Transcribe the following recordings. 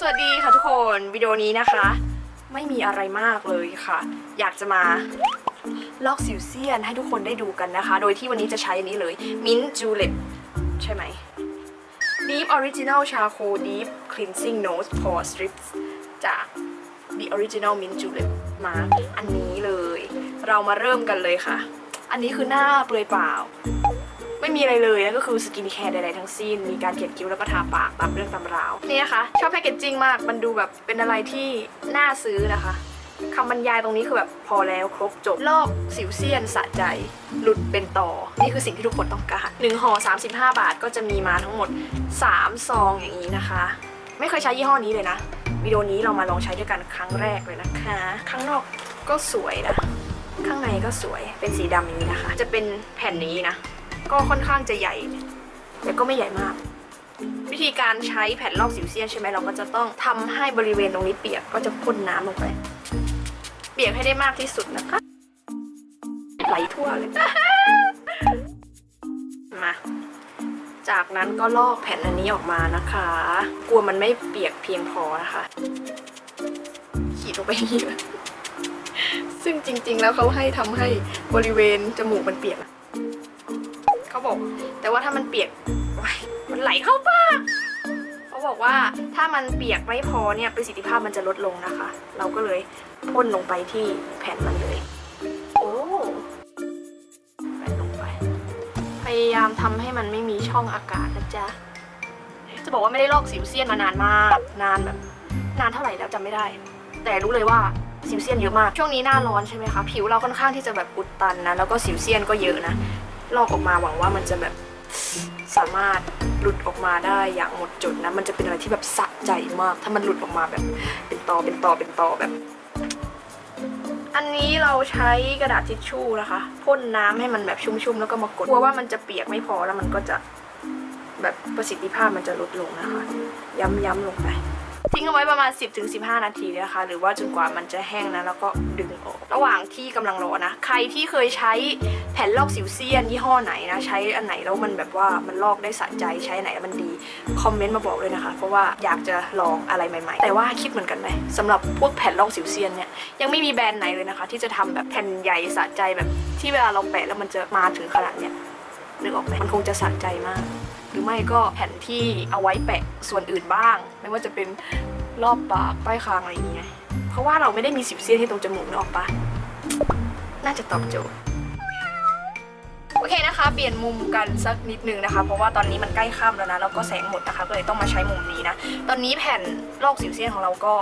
สวัสดีค่ะทุกคนวิดีโอนี้นะคะ ไม่มีอะไรมากเลยค่ะ อยากจะมาลอกสิวเซียนให้ทุกคนได้ดูกันนะคะ โดยที่วันนี้จะใช้อันนี้เลย Mint Julep ใช่ไหม Deep Original Charcoal Deep Cleansing Nose Pore Strips จาก The Original Mint Julep มาอันนี้เลย เรามาเริ่มกันเลยค่ะ อันนี้คือหน้าเปลือยเปล่า ไม่มีอะไรเลยนะก็คือสกินแคร์ใดๆทั้งสิ้น มีการเขียนคิ้วแล้วก็ทาปากตามเรื่องตามราวนี่นะคะชอบแพคเกจจิ้งมากมันดูแบบเป็นอะไรที่น่าซื้อนะคะคำบรรยายตรงนี้คือแบบพอแล้วครบจบลอกสิวเซียนสะใจ หลุดเป็นต่อ นี่คือสิ่งที่ทุกคนต้องการหนึ่งห่อ35 บาทก็จะมีมาทั้งหมด 3 ซองอย่างนี้นะคะ ไม่เคยใช้ยี่ห้อนี้เลยนะวิดีโอนี้เรามาลองใช้ด้วยกันครั้งแรกเลยนะคะข้างนอกก็สวยนะ ข้างในก็สวยเป็นสีดำอย่างนี้นะคะ จะเป็นแผ่นนี้นะ ก็ค่อนข้างจะใหญ่ แต่ก็ไม่ใหญ่มาก วิธีการใช้แผ่นลอกสิวเซียนใช่ไหมเราก็จะต้องทำให้บริเวณตรงนี้เปียกก็จะพ่นน้ำลงไป เปียกให้ได้มากที่สุดนะคะ ไหลทั่วเลย มา จากนั้นก็ลอกแผ่นอันนี้ออกมานะคะ กลัวมันไม่เปียกเพียงพอนะคะ ขีดลงไปอย่างนี้ซึ่งจริง ๆ แล้วเขาให้ทำให้บริเวณจมูกมันเปียกอะ เขาบอก แต่ว่าถ้ามันเปียกมันไหลเข้าปากเขาบอกว่าถ้ามันเปียกไม่พอเนี่ยประสิทธิภาพมันจะลดลงนะคะ เราก็เลยพ่นลงไปที่แผ่นมันเลย โอ้แผ่นลงไป พยายามทำให้มันไม่มีช่องอากาศนะจ๊ะจะบอกว่าไม่ได้ลอกสิวเซียนมานานมาก นานแบบนานเท่าไหร่แล้วจำไม่ได้ แต่รู้เลยว่าสิวเซียนเยอะมาก ช่วงนี้หน้าร้อนใช่ไหมคะ ผิวเราค่อนข้างที่จะแบบอุดตันนะ แล้วก็สิวเซียนก็เยอะนะ ลอกออกมาหวังว่ามันจะแบบสามารถหลุดออกมาได้อย่างหมดจดนะ มันจะเป็นอะไรที่แบบสะใจมาก ถ้ามันหลุดออกมาแบบ เป็นตอเป็นตอเป็นตอแบบ อันนี้เราใช้กระดาษทิชชู่นะคะพ่นน้ำให้มันแบบชุ่มๆแล้วก็มากดกลัวว่ามันจะเปียกไม่พอแล้วมันก็จะแบบประสิทธิภาพมันจะลดลงนะคะ ย้ำๆลงไป ทิ้งเอาไว้ประมาณ 10-15 นาทีนะคะ หรือว่าจนกว่ามันจะแห้งนะแล้วก็ดึงออก ระหว่างที่กำลังรอนะ ใครที่เคยใช้แผ่นลอกสิวเซียนยี่ห้อไหนนะ ใช้อันไหนแล้วมันแบบว่ามันลอกได้สะใจใช้อันไหนแล้วมันดี คอมเมนต์มาบอกเลยนะคะ เพราะว่าอยากจะลองอะไรใหม่ๆ แต่ว่าคิดเหมือนกันไหมสำหรับพวกแผ่นลอกสิวเซียนเนี่ยยังไม่มีแบรนด์ไหนเลยนะคะ ที่จะทำแบบแผ่นใหญ่สะใจแบบที่เวลาเราแปะแล้วมันจะมาถึงขนาดเนี้ยนึกออกไหมมันคงจะสะใจมาก หรือไม่ก็แผ่นที่เอาไว้แปะส่วนอื่นบ้าง ไม่ว่าจะเป็นรอบปากใต้คางอะไรอย่างเงี้ยเพราะว่าเราไม่ได้มีสิวเซียนที่ตรงจมูกนอกปะน่าจะตอบโจทย์โอเคนะคะ เปลี่ยนมุมกันสักนิดนึงนะคะ เพราะว่าตอนนี้มันใกล้ค่ำแล้วนะแล้วก็แสงหมดนะคะ ก็เลยต้องมาใช้มุมนี้นะ ตอนนี้แผ่นลอกสิวเซียนของเราก็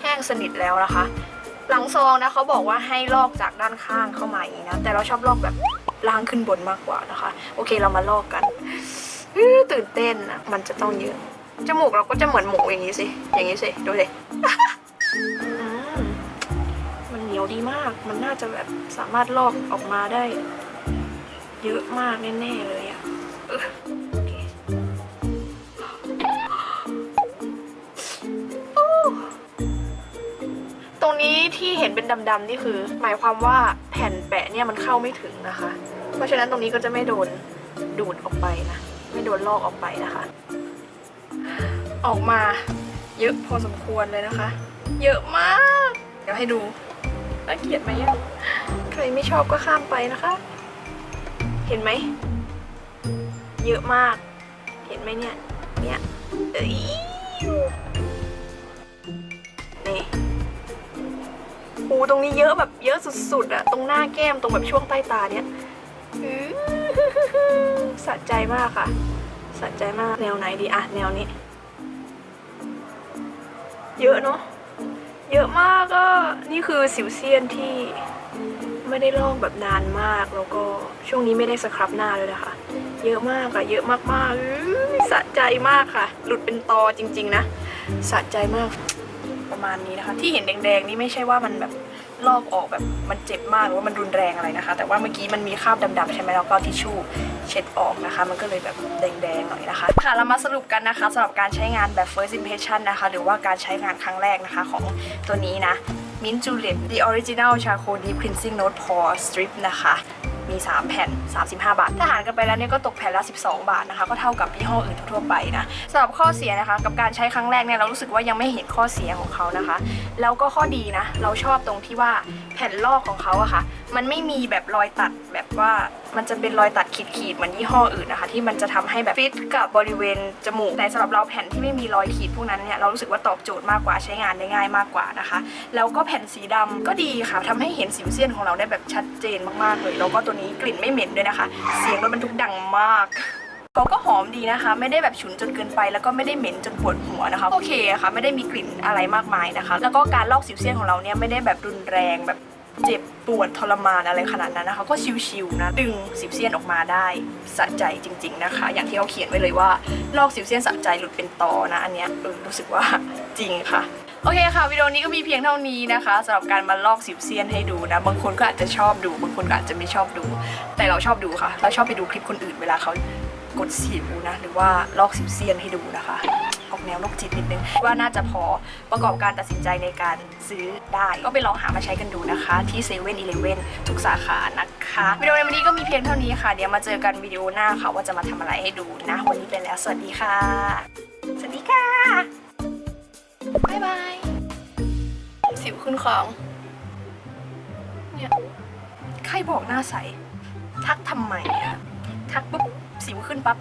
แห้งสนิทแล้วนะคะ หลังซองนะเขาบอกว่าให้ลอกจากด้านข้างเข้ามาอย่างนี้นะ แต่เราชอบลอกแบบล่างขึ้นบนมากกว่านะคะ โอเคเรามาลอกกัน ตื่นเต้นนะมันจะต้องเยอะ จมูกเราก็จะเหมือนหมูอย่างนี้สิ อย่างนี้สิ ดูสิมันเหนียวดีมาก มันน่าจะแบบสามารถลอกออกมาได้ เยอะมากแน่ๆเลยอะตรงนี้ที่เห็นเป็นดำๆนี่คือ หมายความว่าแผ่นแปะเนี่ยมันเข้าไม่ถึงนะคะ เพราะฉะนั้นตรงนี้ก็จะไม่โดนดูดออกไปนะ ไม่โดนลอกออกไปนะคะ ออกมาเยอะพอสมควรเลยนะคะ เยอะมาก เดี๋ยวให้ดูน่าเกลียดไหมอะใครไม่ชอบก็ข้ามไปนะคะ เห็นไหม เยอะมาก เห็นไหมเนี่ย เนี่ยเอ้ยนี่โอ้ตรงนี้เยอะแบบเยอะสุดๆอะตรงหน้าแก้มตรงแบบช่วงใต้ตาเนี่ยอือ สะใจมากค่ะสะใจมากแนวไหนดีอะแนวนี้ เยอะเนาะเยอะมากก็นี่คือสิวเซียนที่ไม่ได้ลอกแบบนานมากแล้วก็ช่วงนี้ไม่ได้สครับหน้าเลยนะคะเยอะมากอะเยอะมากๆสะใจมากค่ะ หลุดเป็นตอจริง ๆ นะสะใจมากประมาณนี้นะคะ ที่เห็นแดงๆนี่ไม่ใช่ว่ามันแบบ ลอกออกแบบมันเจ็บมากหรือว่ามันรุนแรงอะไรนะคะ แต่ว่าเมื่อกี้มันมีคราบดำๆใช่ไหมแล้วก็ทิชชู่เช็ดออกนะคะ มันก็เลยแบบแดงๆหน่อยนะคะ ค่ะเรามาสรุปกันนะคะสำหรับการใช้งานแบบ first impression นะคะ หรือว่าการใช้งานครั้งแรกนะคะของตัวนี้นะ Mint Julep The Original Charcoal Deep Cleansing Note Pore Strip นะคะ มี 3 แผ่น 35 บาท ถ้าหารกันไปแล้วเนี่ยก็ตกแผ่นละ 12 บาทนะคะ ก็เท่ากับยี่ห้ออื่นทั่วไปนะสำหรับข้อเสียนะคะกับการใช้ครั้งแรกเนี่ยเรารู้สึกว่ายังไม่เห็นข้อเสียของเขานะคะ แล้วก็ข้อดีนะ เราชอบตรงที่ว่าแผ่นลอกของเขาอะค่ะ มันไม่มีแบบรอยตัดแบบว่ามันจะเป็นรอยตัดขีดๆเหมือนยี่ห้ออื่นนะคะ ที่มันจะทำให้แบบฟิตกับบริเวณจมูกแต่สำหรับเราแผ่นที่ไม่มีรอยขีดพวกนั้นเนี่ยเรารู้สึกว่าตอบโจทย์มากกว่าใช้งานได้ง่ายมากกว่านะคะ แล้วก็แผ่นสีดำก็ดีค่ะทำให้เห็นสิวเซียนของเราได้แบบชัดเจนมากๆเลยแล้วก็ตัวนี้กลิ่นไม่เหม็นด้วยนะคะ เสียงรถบรรทุกดังมากเขาก็หอมดีนะคะ ไม่ได้แบบฉุนจนเกินไป แล้วก็ไม่ได้เหม็นจนปวดหัวนะคะ โอเคค่ะ ไม่ได้มีกลิ่นอะไรมากมายนะคะ แล้วก็การลอกสิวเซียนของเราเนี่ยไม่ได้แบบรุนแรงแบบเจ็บปวดทรมานอะไรขนาดนั้นนะคะ ก็ชิวๆนะดึงสิวเซียนออกมาได้สะใจจริง ๆนะคะ อย่างที่เขาเขียนไว้เลยว่าลอกสิวเซียนสะใจหลุดเป็นตอนะอันเนี้ยเออรู้สึกว่าจริงค่ะ โอเคค่ะวิดีโอนี้ก็มีเพียงเท่านี้นะคะสำหรับการมาลอกสิวเซียนให้ดูนะบางคนก็อาจจะชอบดู บางคนก็อาจจะไม่ชอบดู แต่เราชอบดูค่ะ เราชอบไปดูคลิปคนอื่นเวลาเขากดสิวนะหรือว่าลอกสิวเซียนให้ดูนะคะออกแนวโรคจิตนิดนึงว่าน่าจะพอประกอบการตัดสินใจในการซื้อได้ ก็ไปลองหามาใช้กันดูนะคะ ที่เซเว่นอีเลฟเว่นทุกสาขานะคะวิดีโอในวันนี้ก็มีเพียงเท่านี้ค่ะ เดี๋ยวมาเจอกันวิดีโอหน้าค่ะว่าจะมาทำอะไรให้ดูนะวันนี้ไปแล้วสวัสดีค่ะสวัสดีค่ะ คุณของ เนี่ย ใครบอกหน้าใส ทักทำไมอะทักปุ๊บสิวขึ้นปั๊บ